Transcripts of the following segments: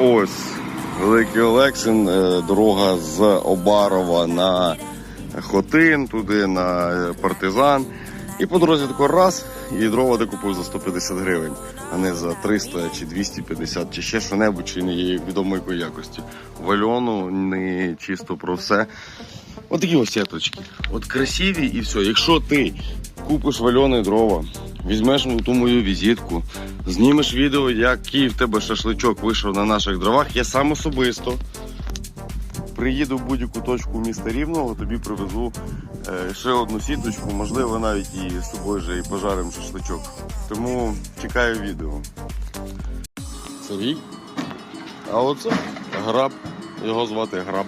Ось Великий Олексин, е, дорога з Обарова на Хотин, туди на е, партизан. І по дорозі тако раз, і дрова ти купив за 150 гривень, а не за 300 чи 250, чи ще що-небудь, чи не є відомо якої якості. Вальону не чисто про все. От такі ось сіточки. От красиві і все. Якщо ти купиш вальони дрова, візьмеш ту мою візитку, знімеш відео, який в тебе шашличок вийшов на наших дровах, я сам особисто приїду в будь-яку точку міста Рівного, тобі привезу е, ще одну сіточку, можливо, навіть і з тобою же і пожаримо шашличок. Тому чекаю відео. Сергій. А оце граб. Його звати граб.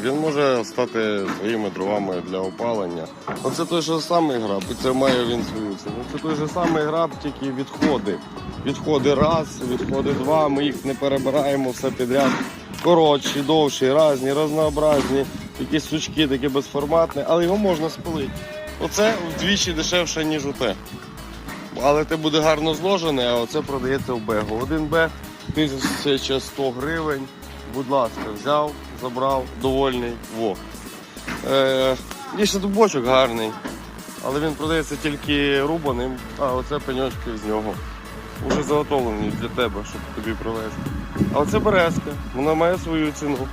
Він може стати своїми дровами для опалення. Оце той же самий граб, і це має він свою ціну. Це той же самий граб, тільки відходи. Відходи раз, відходи два, ми їх не перебираємо все підряд. Коротші, довші, різні, разнообразні, якісь сучки такі безформатні, але його можна спалити. Оце вдвічі дешевше, ніж оте. Але це буде гарно зложене, а оце продається в бегу. Один бег 1100 гривень. Будь ласка, взяв, забрав, довольний. Во. Е, є ще дубочок гарний, але він продається тільки рубаним, а оце пеньочки з нього. Уже заготовлені для тебе, щоб тобі привезти. А оце березка, вона має свою ціну.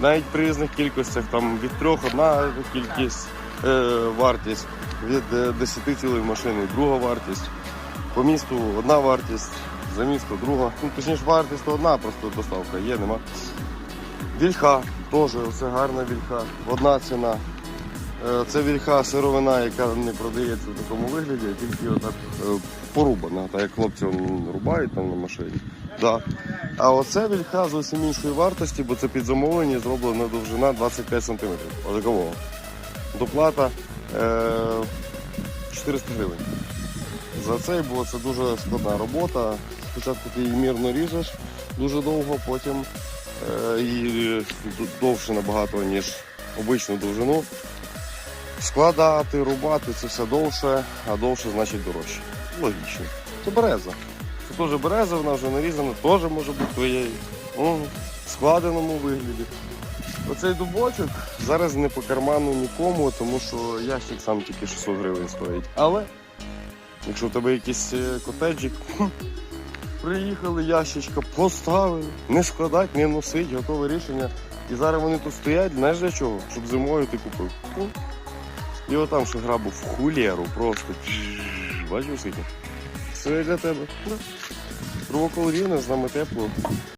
Навіть при різних кількостях, там від трьох одна кількість е, вартість, від е, 10 цілих машини друга вартість. По місту одна вартість, за місто друга. Ну, точніше, вартість одна, просто доставка є, нема. Вільха теж, це гарна вільха, одна ціна. Е, Це вільха сировина, яка не продається в такому вигляді, тільки отак е, порубана, так як хлопці рубають там на машині. Да. А оце вільха зовсім іншої вартості, бо це під замовлення зроблена довжина 25 см. Отакового. Доплата е, 400 гривень. За цей, бо це дуже складна робота. Спочатку ти її мірно ріжеш дуже довго, потім е, її довше набагато, ніж обичну довжину. Складати, рубати це все довше, а довше значить дорожче. Логічно. Це береза. Це теж береза, вона вже нарізана, теж може бути твоєю. В складеному вигляді. Оцей дубочок зараз не по карману нікому, тому що ящик сам тільки 600 гривень стоїть. Але якщо в тебе якийсь е, котеджик, приїхали, ящичка, поставили, не складати, не носить, готове рішення. І зараз вони тут стоять, знаєш для чого? Щоб зимою ти купив. І отам ще грабу в хулєру просто. Бачиш скільки? Все для тебе. Кровоколорівне, з нами тепло.